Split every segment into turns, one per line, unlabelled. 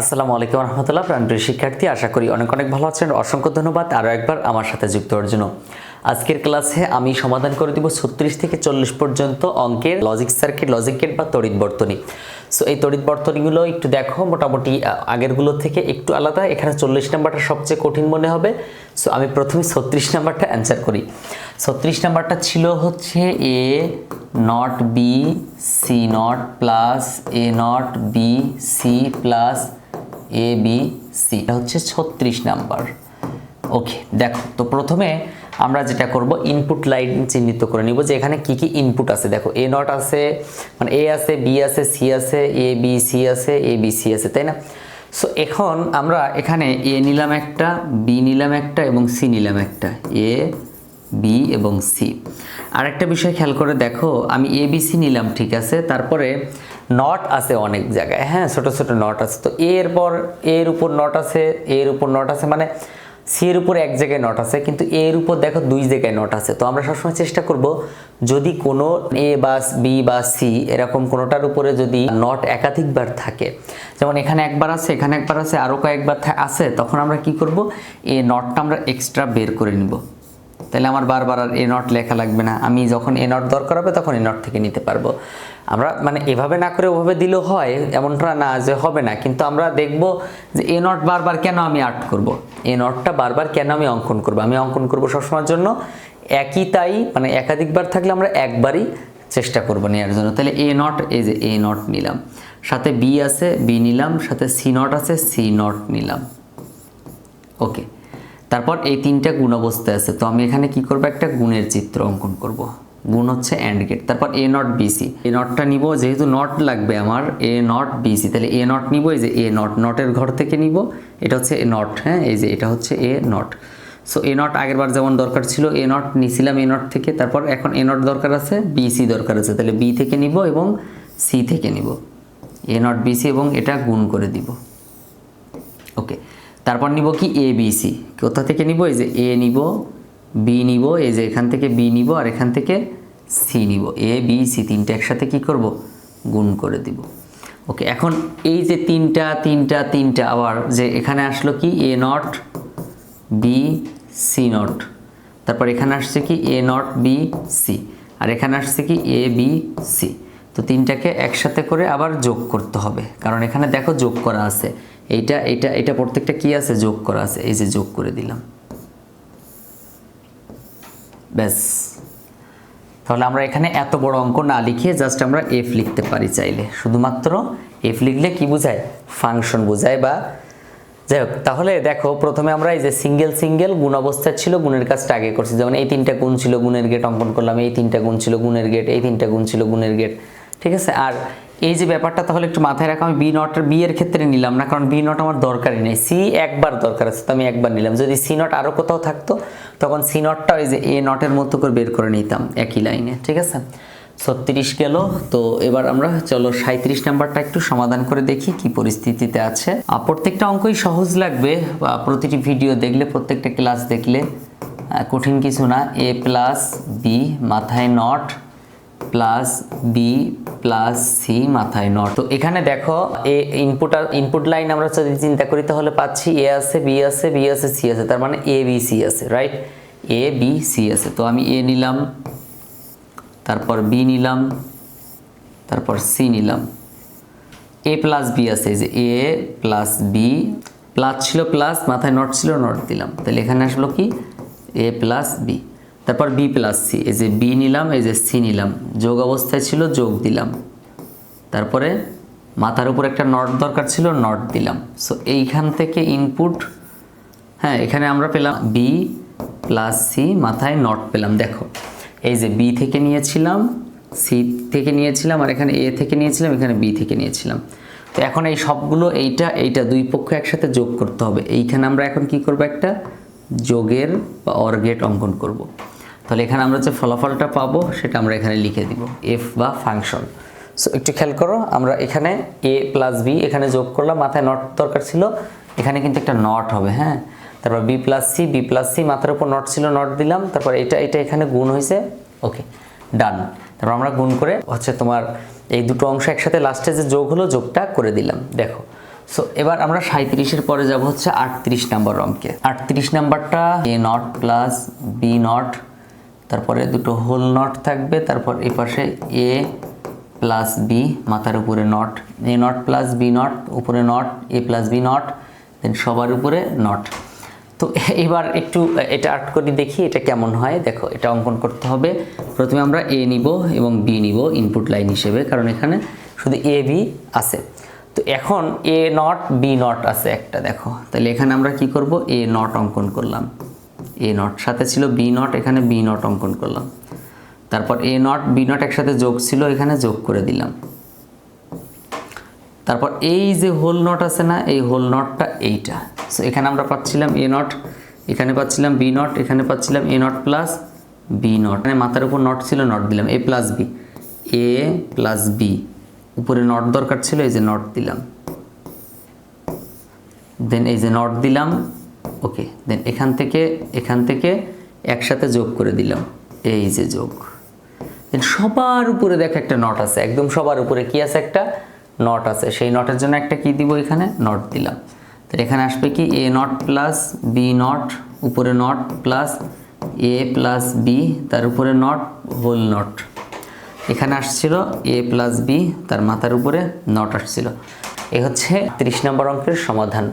আসসালামু আলাইকুম রহমতুল্লাহ প্রাণপ্রিয় শিক্ষার্থী, আশা করি অনেক অনেক ভালো আছেন। অসংখ্য ধন্যবাদ আরও একবার আমার সাথে যুক্ত হওয়ার জন্য। আজকের ক্লাসে আমি সমাধান করে দিব ছত্রিশ থেকে চল্লিশ পর্যন্ত অঙ্কের লজিক সার্কিট লজিক গেট বা তড়িৎ বর্তনী। সো এই তড়িৎ বর্তনীগুলো একটু দেখো, মোটামুটি আগেরগুলো থেকে একটু আলাদা। এখানে চল্লিশ নাম্বারটা সবচেয়ে কঠিন মনে হবে। সো আমি প্রথমে ছত্রিশ নাম্বারটা অ্যান্সার করি। ছত্রিশ নাম্বারটা ছিল হচ্ছে A not B C not plus A not B C plus A B C এটা হচ্ছে ছত্রিশ নাম্বার। ওকে, দেখো, তো প্রথমে আমরা যেটা করব ইনপুট লাইন চিহ্নিত করে নিব যে এখানে কি কি ইনপুট আছে। দেখো এ নট আছে মানে এ আছে বি আছে সি আছে এ বি সি আছে এ বি সি আছে, তাই না? সো এখন আমরা এখানে এ নিলাম একটা বি নিলাম একটা এবং সি নিলাম একটা। এ বি এবং সি আরেকটা বিষয় খেয়াল করে দেখো, আমি এ বি সি নিলাম, ঠিক আছে? তারপরে নট আছে অনেক জায়গায়। হ্যাঁ ছোট ছোট নট আছে। তো এর পর এর উপর নট আছে, এর উপর নট আছে মানে সি এর উপর এক জায়গায় নট আছে, কিন্তু এর উপর দেখো দুই জায়গায় নট আছে। তো আমরা সবসময় চেষ্টা করব যদি কোনো এ বা বি বা সি এরকম কোনোটার উপরে যদি নট একাধিকবার থাকে, যেমন এখানে একবার আছে, এখানে একবার আছে আরও কয়েকবার আছে, তখন আমরা কি করব? এ নটটা আমরা এক্সট্রা বের করে নিব। তাহলে আমার বারবার আর এ নট লেখা লাগবে না। আমি যখন এ নট দরকার হবে, তখন এ নট থেকে নিতে পারব। আমরা মানে এভাবে না করে ওভাবে দিলেও হয়, এমনটা না যে হবে না। কিন্তু আমরা দেখব যে এ নট বারবার কেন আমি আর্ট করব? এ নটটা বারবার কেন আমি অঙ্কন করব? আমি অঙ্কন করব সবসময়ের জন্য একই তাই মানে একাধিকবার থাকলে আমরা একবারই চেষ্টা করব নেওয়ার জন্য। তাহলে এ নট, এই যে এ নট নিলাম। সাথে বি আছে, বি নিলাম, সাথে সি নট আছে, সি নট নিলাম। ওকে। তারপর এই তিনটা গুণ অবস্থায় আছে। তো আমি এখানে কি করব? একটা গুণের চিত্র অঙ্কন করব। গুণ হচ্ছে অ্যান্ড গেট তারপর এ নট বিসি এ নটটা নিব, যেহেতু নট লাগবে আমার এ নট বিসি তাহলে এ নট নিব, এই যে এ নট নটের ঘর থেকে নিব, এটা হচ্ছে এ নট হ্যাঁ? এই যে এটা হচ্ছে A not so A not আগেরবার যেমন দরকার ছিল এ নট নিছিলাম এ নট থেকে, তারপর এখন এ নট দরকার আছে বিসি দরকার আছে। তাহলে বি থেকে নিব এবং সি থেকে নিব। এ নট বিসি এবং এটা গুণ করে দিব। ওকে তারপর নিব কি? এ বি সি কোথা থেকে নিব? এই যে এ নিব বি নিব, এই যে এখান থেকে বি নিব, আর এখান থেকে সি নিব। এ, বি, সি তিনটা একসাথে কি করব? গুণ করে দিব। ওকে, এখন এই যে তিনটা তিনটা তিনটা, আবার যে এখানে আসলো কি? A not, B, C not. তারপর এখানে আসছে কি? A not, B, C. আর এখানে আসছে কি? A, B, C. তো তিনটাকে একসাথে করে আবার যোগ করতে হবে। কারণ এখানে দেখো যোগ করা আছে। এইটা এইটা এটা প্রত্যেকটা কি আছে? যোগ করা আছে। এই যে যোগ করে দিলাম। ব্যাস। তাহলে আমরা এখানে এত বড় অঙ্ক না লিখে জাস্ট আমরা এফ লিখতে পারি চাইলে। শুধুমাত্র এফ লিখলে কি বোঝায়? ফাংশন বোঝায় বা যাই হোক, তাহলে দেখো, প্রথমে আমরা এই যে সিঙ্গেল সিঙ্গেল গুণ অবস্থায় ছিল, গুণের কাজটা আগে করছি। যেমন এই তিনটা গুণ ছিল, গুণের গেট অঙ্কন করলাম, এই তিনটা গুণ ছিল, গুণের গেট এই তিনটা গুণ ছিল, গুণের গেট ঠিক আছে? আর এই যে ব্যাপারটা তাহলে একটু মাথায় রাখো, আমি বি নটের বি এর ক্ষেত্রে নিলাম না, কারণ বি নট আমার দরকারই নেই। সি একবার দরকার আছে, তো আমি একবার নিলাম। যদি সি নট আরও কোথাও থাকতো, তখন সি নটটা ওই যে এ নটের মতো করে বের করে নিতাম, একই লাইনে, ঠিক আছে? ছত্রিশ গেল, তো এবার আমরা চলো সাঁত্রিশ নাম্বারটা একটু সমাধান করে দেখি কি পরিস্থিতিতে আছে। প্রত্যেকটা অঙ্কই সহজ লাগবে, বা প্রতিটি ভিডিও দেখলে, প্রত্যেকটা ক্লাস দেখলে কঠিন কিছু না। এ প্লাস বি মাথায় not plus B plus C মাথায় নট। তো এখানে দেখো, এ ইনপুট ইনপুট লাইন আমরা যদি চিন্তা করি, তাহলে পাচ্ছি এ আছে, বি আছে বি আছে, সি আছে, তার মানে এ, বি, সি আছে রাইট এ, বি, সি আছে। তো আমি এ নিলাম, তারপর বি নিলাম, তারপর সি নিলাম। এ প্লাস বি আছে যে এ প্লাস বি, প্লাস ছিল প্লাস, মাথায় নট ছিল, নট দিলাম। তাহলে এখানে আসলো কি? A plus B. তারপর বি প্লাস সি এই যে বি নিলাম, এই যে সি নিলাম। যোগ অবস্থায় ছিল, যোগ দিলাম। তারপরে মাথার উপর একটা নট দরকার ছিল নট দিলাম। সো এইখান থেকে ইনপুট হ্যাঁ এখানে আমরা পেলাম বি প্লাস সি মাথায় নট পেলাম। দেখো, এই যে বি থেকে নিয়েছিলাম সি থেকে নিয়েছিলাম, আর এখানে এ থেকে নিয়েছিলাম, এখানে বি থেকে নিয়েছিলাম। তো এখন এই সবগুলো এইটা এইটা দুই পক্ষ একসাথে যোগ করতে হবে। এইখানে আমরা এখন কি করব একটা? যোগের বা অর্গেট অঙ্কন করব। তাহলে এখানে আমরা যে ফলাফলটা পাবো, সেটা আমরা এখানে লিখে দিব এফ বা ফাংশন সো একটু খেয়াল করো, আমরা এখানে এ প্লাস বি এখানে যোগ করলাম, মাথায় নট দরকার ছিল, এখানে কিন্তু একটা নট হবে হ্যাঁ? তারপর B plus C B plus C মাথার উপর নট ছিল নট দিলাম, তারপর এটা এটা এখানে গুণ হয়েছে ওকে ডান তারপর আমরা গুণ করে হচ্ছে তোমার এই দুটো অংশ একসাথে লাস্টে যে যোগ হলো, যোগটা করে দিলাম, দেখো। সো এবার আমরা সাঁত্রিশের পরে যাব হচ্ছে আটত্রিশ নাম্বার অঙ্কে আটত্রিশ নাম্বারটা A not plus B not তারপরে দুটো হোল নট থাকবে, তারপর এই পাশে এ প্লাস বি মাথার উপরে not A not plus B not উপরে not A plus B not then সবার উপরে নট তো এবার একটু, এটা আর্ট করে দেখি এটা কেমন হয়। দেখো, এটা অঙ্কন করতে হবে। প্রথমে আমরা এ নিব এবং বি নিব ইনপুট লাইন হিসেবে, কারণ এখানে শুধু এ বি আছে। তো এখন এ নট বি নট আছে একটা, দেখো। তাহলে এখানে আমরা কি করব? এ নট অঙ্কন করলাম। এ নট সাথে ছিল বি নট এখানে বি নট অঙ্কন করলাম। তারপর এ নট বি নট একসাথে যোগ ছিল, এখানে যোগ করে দিলাম। তারপর এই যে হোল নট আছে না, এই হোল নটটা এইটা। সো এখানে আমরা পাচ্ছিলাম এ নট এখানে পাচ্ছিলাম বি নট এখানে পাচ্ছিলাম A not plus B not মানে মাথার উপর নট ছিল নট দিলাম। A plus B A plus B উপরে নট দরকার ছিল, এই যে নট দিলাম। দেন এই যে নট দিলাম ওকে দেন এখান থেকে এখান থেকে একসাথে যোগ করে দিলাম। এই যে যোগ। দেন সবার উপরে দেখো একটা নট আছে। একদম সবার উপরে কি আছে একটা? নট আছে। সেই নটের জন্য একটা কি দিব এখানে? নট দিলাম। তাহলে এখানে আসবে কি? A not plus B not উপরে not plus A plus B তার উপরে নট হোল নট এখানে আসছিল এ প্লাস বি তার মাথার উপরে নট আসছিল। এ হচ্ছে তিরিশ নম্বর অঙ্কের সমাধান।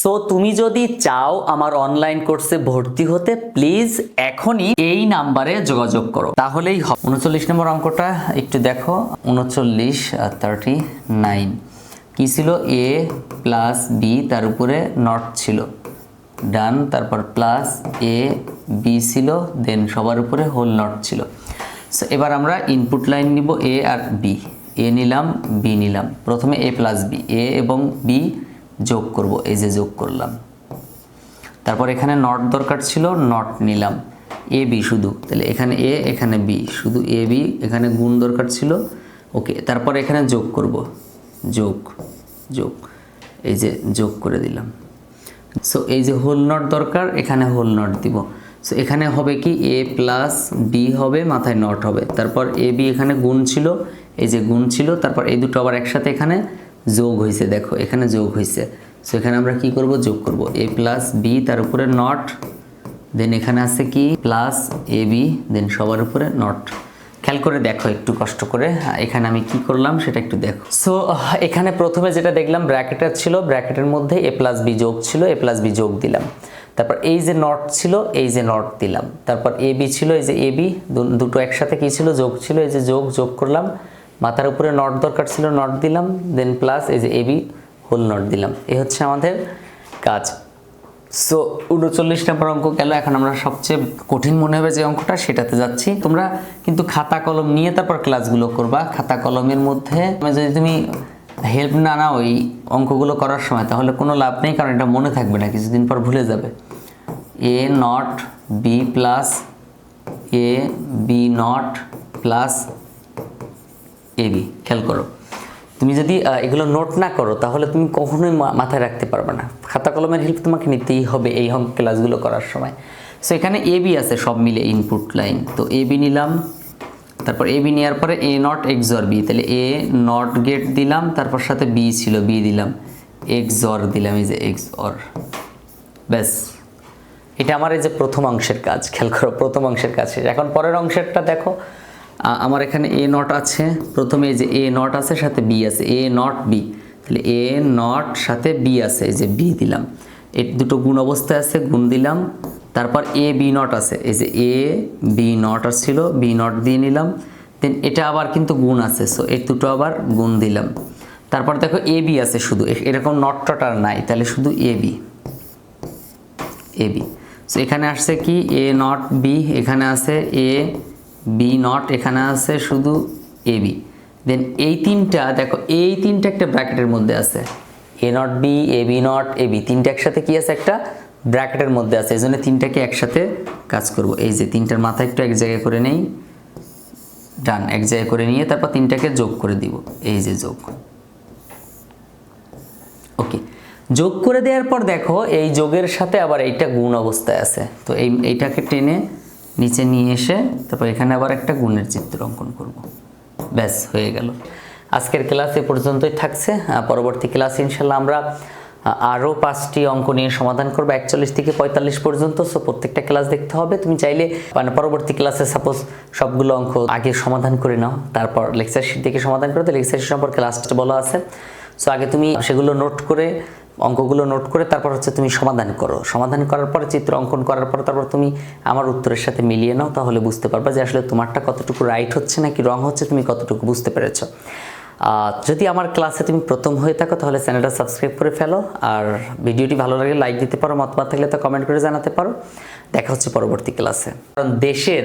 সো তুমি যদি চাও আমার অনলাইন কোর্সে ভর্তি হতে প্লিজ এখনই এই নাম্বারে যোগাযোগ করো। তাহলেই হবে। উনচল্লিশ নম্বর অঙ্কটা একটু দেখো। উনচল্লিশ থার্টি নাইন কি ছিল? এ প্লাস বি তার উপরে নট ছিল। ডান তারপর প্লাস এ বি ছিল। দেন সবার উপরে হোল নট ছিল। সো এবার আমরা ইনপুট লাইন নিব এ আর বি এ নিলাম বি নিলাম। প্রথমে এ প্লাস বি এ এবং বি যোগ করব, এই যে যোগ করলাম। তারপর এখানে নট দরকার ছিল নট নিলাম। এ বি শুধু, তাহলে এখানে এ এখানে বি শুধু এ বি এখানে গুণ দরকার ছিল। ওকে তারপর এখানে যোগ করব। যোগ যোগ, এই যে যোগ করে দিলাম। সো এই যে হোল নট দরকার, এখানে হোল নট দিব। সো এখানে হবে কি? এ প্লাস বি হবে, মাথায় নট হবে। তারপর এ বি এখানে গুণ ছিল, এই যে গুণ ছিল, তারপর এই দুটো আবার একসাথে এখানে যোগ হয়েছে দেখো, এখানে যোগ হয়েছে সো এখানে আমরা কি করব? যোগ করব। এ প্লাস বি তার উপরে নট দেন এখানে আছে কি? প্লাস এ বি দেন সবার উপরে নট খেয়াল করে দেখো, একটু কষ্ট করে। এখানে আমি কি করলাম? সেটা একটু দেখো। সো এখানে প্রথমে যেটা দেখলাম, ব্র্যাকেটের ছিল, ব্র্যাকেটের মধ্যে এ প্লাস বি যোগ ছিল এ প্লাস বি যোগ দিলাম। তারপর এই যে নট ছিল, এই যে নট দিলাম। তারপর এ বি ছিল, এই যে এ বি দুটো একসাথে কি ছিল? যোগ ছিল, এই যে যোগ যোগ করলাম। মাথার উপরে নট দরকার ছিল নট দিলাম দেন প্লাস এই যে এ বি হোল নট দিলাম। এ হচ্ছে আমাদের কাজ। সো উনচল্লিশ নম্বর অঙ্ক গেল। এখন আমরা সবচেয়ে কঠিন মনে হবে যে অঙ্কটা, সেটাতে যাচ্ছি। তোমরা কিন্তু খাতা কলম নিয়ে তারপর ক্লাসগুলো করবা। খাতা কলমের মধ্যে যদি তুমি হেল্প না নাও ওই অঙ্কগুলো করার সময়, তাহলে কোনো লাভ নেই, কারণ এটা মনে থাকবে না, কিছুদিন পর ভুলে যাবে। A not B plus A B not plus A B খেয়াল করো। তুমি যদি এগুলো নোট না করো, তাহলে তুমি কখনোই মাথায় রাখতে পারবে না। খাতা কলমের হেল্প তোমাকে নিতেই হবে এই অঙ্ক ক্লাসগুলো করার সময়। সো এখানে এ বি আছে, সব মিলে ইনপুট লাইন তো এ বি নিলাম, তারপর এ বি নেওয়ার পরে A not X or B তাহলে এ নট গেট দিলাম, তারপর সাথে বি ছিল বি দিলাম। এক্স অর দিলাম, এই যে এক্স অর ব্যাস। এটা আমার এই যে প্রথম অংশের কাজ, খেয়াল করো, প্রথম অংশের কাজ এখন পরের অংশেরটা দেখো। আমার এখানে এ নট আছে। প্রথমে এই যে এ নট আছে, সাথে বি আছে। A not B. তাহলে এ নট, সাথে বি আছে। এই যে বি দিলাম। এর দুটো গুণ অবস্থায় আছে, গুণ দিলাম। তারপর এ, বি নট আছে। এই যে এ, বি নট আসছিল, বি নট দিয়ে নিলাম। দেন এটা আবার কিন্তু গুণ আছে। সো এই দুটো আবার গুণ দিলাম। তারপর দেখো এ, বি আছে শুধু। এরকম নট টট আর নাই। তাহলে শুধু A, B. A, B. So, এখানে আসছে কি? এ নট বি, এখানে আছে এ বি নট এখানে আছে শুধু এ বি দেন এই তিনটা, দেখো, এই তিনটা একটা ব্র্যাকেটের মধ্যে আছে। A not B A B not A B তিনটা একসাথে কি আছে? একটা ব্র্যাকেটের মধ্যে আছে। এই জন্য তিনটাকে একসাথে কাজ করব। এই যে তিনটার মাথা একটু এক জায়গায় করে নেই। ডান এক জায়গায় করে নিয়ে তারপর তিনটাকে যোগ করে দিব। এই যে যোগ। ওকে যোগ করে দেওয়ার পর দেখো, এই যোগের সাথে আবার এইটা গুণ অবস্থায় আছে। তো এই, এইটাকে টেনে নিচে নিয়ে এসে তারপর এখানে আবার একটা গুণের চিত্র অঙ্কন করব। ব্যাস, হয়ে গেল। আজকের ক্লাস এ পর্যন্তই থাকছে। পরবর্তী ক্লাস ইনশাল্লাহ আমরা আরও পাঁচটি অঙ্ক নিয়ে সমাধান করব। একচল্লিশ থেকে পঁয়তাল্লিশ পর্যন্ত সো প্রত্যেকটা ক্লাস দেখতে হবে। তুমি চাইলে মানে পরবর্তী ক্লাসে সাপোজ সবগুলো অঙ্ক আগে সমাধান করে নাও, তারপর লেকচার শিট দেখে সমাধান করে তো লেকচার শিট সম্পর্কে লাস্টে বলা আছে। সো আগে তুমি সেগুলো নোট করে অঙ্কগুলো নোট করে তারপর হচ্ছে তুমি সমাধান করো। সমাধান করার পরে চিত্র অঙ্কন করার পর তারপর তুমি আমার উত্তরের সাথে মিলিয়ে নাও, তাহলে বুঝতে পারবা যে আসলে তোমারটা কতটুকু রাইট হচ্ছে নাকি রং হচ্ছে, তুমি কতটুকু বুঝতে পেরেছ। যদি আমার ক্লাসে তুমি প্রথম হয়ে থাকো, তাহলে চ্যানেলটা সাবস্ক্রাইব করে ফেলো। আর ভিডিওটি ভালো লাগে লাইক দিতে পারো, মতামত থাকলে তা কমেন্ট করে জানাতে পারো। দেখা হচ্ছে পরবর্তী ক্লাসে কারণ দেশের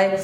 হ্যাঁ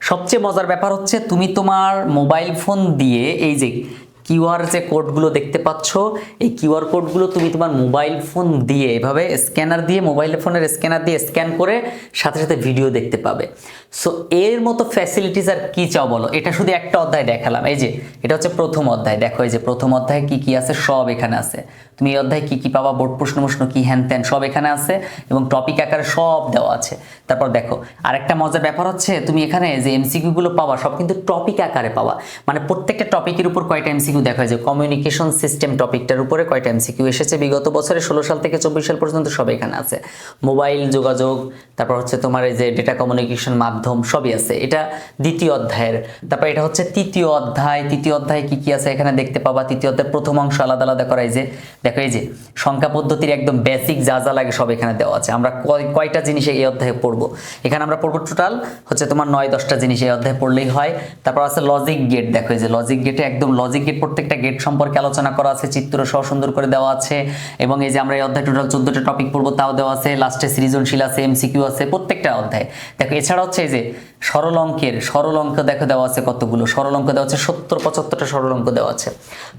সবচেয়ে মজার ব্যাপার হচ্ছে তুমি তোমার মোবাইল ফোন দিয়ে এই যে কিউআর যে কোডগুলো দেখতে পাচ্ছ, এই কিউআর কোডগুলো তুমি তোমার মোবাইল ফোন দিয়ে, এভাবে স্ক্যানার দিয়ে, মোবাইল ফোনের স্ক্যানার দিয়ে স্ক্যান করে সাথে সাথে ভিডিও দেখতে পাবে। সো এর মতো ফ্যাসিলিটিস আর কী চাও বলো? এটা শুধু একটা অধ্যায় দেখালাম। এই যে, এটা হচ্ছে প্রথম অধ্যায়। দেখো, এই যে প্রথম অধ্যায়ে কি কি আছে? সব এখানে আছে। তুমি এই অধ্যায়ে কি কি পাবা, বোর্ড প্রশ্ন প্রশ্ন কি, হ্যান ত্যান সব এখানে আছে এবং টপিক আকারে সব দেওয়া আছে। তারপর দেখো, আরেকটা মজার ব্যাপার হচ্ছে তুমি এখানে যে এমসিকিউ গুলো পাবা, সব কিন্তু টপিক আকারে পাবা। মানে প্রত্যেকটা টপিকের উপর কয়টা এমসিকিউ দেখা যে কমিউনিকেশন সিস্টেম টপিকটার উপরে কয়টা এমসিকিউ এসেছে? বিগত বছরে ষোলো সাল থেকে চব্বিশ সাল পর্যন্ত সব এখানে আছে। মোবাইল যোগাযোগ, তারপর হচ্ছে তোমার এই যে ডেটা কমিউনিকেশন মাধ্যম সবই আছে। এটা দ্বিতীয় অধ্যায়ের। তারপর এটা হচ্ছে তৃতীয় অধ্যায়। তৃতীয় অধ্যায় কি কি আছে এখানে দেখতে পাবা? তৃতীয় অধ্যায় প্রথম অংশ আলাদা আলাদা করা এই যে দেখো এই যে, সংখ্যা পদ্ধতির একদম বেসিক যা যা লাগে সব এখানে দেওয়া আছে। আমরা কয়টা জিনিস এই অধ্যায়ে পড়ব? এখানে আমরা পড়ব টোটাল হচ্ছে তোমার নয়, দশটা জিনিস এই অধ্যায়ে পড়লেই হয়। তারপর আছে লজিক গেট দেখো এই যে লজিক গেটে একদম লজিক গেট প্রত্যেকটা গেট সম্পর্কে আলোচনা করা আছে, চিত্র সহ সুন্দর করে দেওয়া আছে। এবং এই যে আমরা এই অধ্যায় টোটাল চোদ্দটা টপিক পড়ব, তাও দেওয়া আছে। লাস্টে সৃজনশীল আছে এমসিকিউ আছে, প্রত্যেকটা অধ্যায়। দেখো এছাড়া হচ্ছে এই যে সরল অঙ্কের সরল অঙ্ক দেখো দেওয়া আছে কতগুলো? সরল অঙ্ক দেওয়া আছে সত্তর, পঁচাত্তরটা সরল অঙ্ক দেওয়া আছে।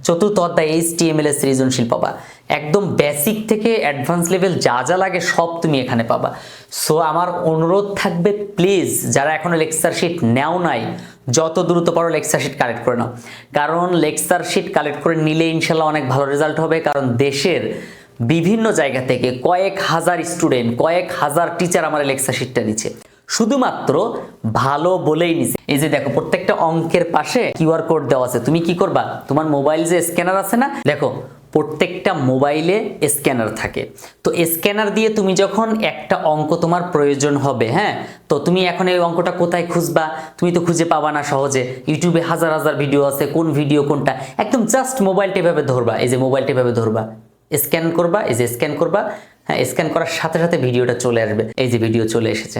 চতুর্থ অধ্যায় এইচ টি এম এল এর সৃজনশীল পাবা। একদম বেসিক থেকে অ্যাডভান্স লেভেল যা যা লাগে সব তুমি এখানে পাবা। সো আমার অনুরোধ থাকবে প্লিজ যারা এখনও লেকচার শিট নেও নাই, যত দ্রুত পারো লেকচার শিট কালেক্ট করে নাও। কারণ লেকচার শিট কালেক্ট করে নিলে ইনশাল্লাহ অনেক ভালো রেজাল্ট হবে, কারণ দেশের বিভিন্ন জায়গা থেকে কয়েক হাজার স্টুডেন্ট কয়েক হাজার টিচার আমার লেকচার শিটটা নিচ্ছে শুধুমাত্র ভালো বলেই নিছে। এই যে দেখো, প্রত্যেকটা অঙ্কের পাশে কিউআর কোড দেওয়া আছে। তুমি কি করবা? তোমার মোবাইল যে স্ক্যানার আছে না, দেখো, প্রত্যেকটা মোবাইলে স্ক্যানার থাকে। তো স্ক্যানার দিয়ে তুমি যখন একটা অঙ্ক তোমার প্রয়োজন হবে হ্যাঁ তো তুমি এখন এই অঙ্কটা কোথায় খুঁজবা? তুমি তো খুঁজে পাবা না সহজে। ইউটিউবে হাজার হাজার ভিডিও আছে, কোন ভিডিও কোনটা? একদম জাস্ট মোবাইলটা এভাবে ধরবা, এই যে মোবাইলটা এভাবে ধরবা। স্ক্যান করবা, এই যে স্ক্যান করবা হ্যাঁ স্ক্যান করার সাথে সাথে ভিডিওটা চলে আসবে। এই যে ভিডিও চলে এসেছে।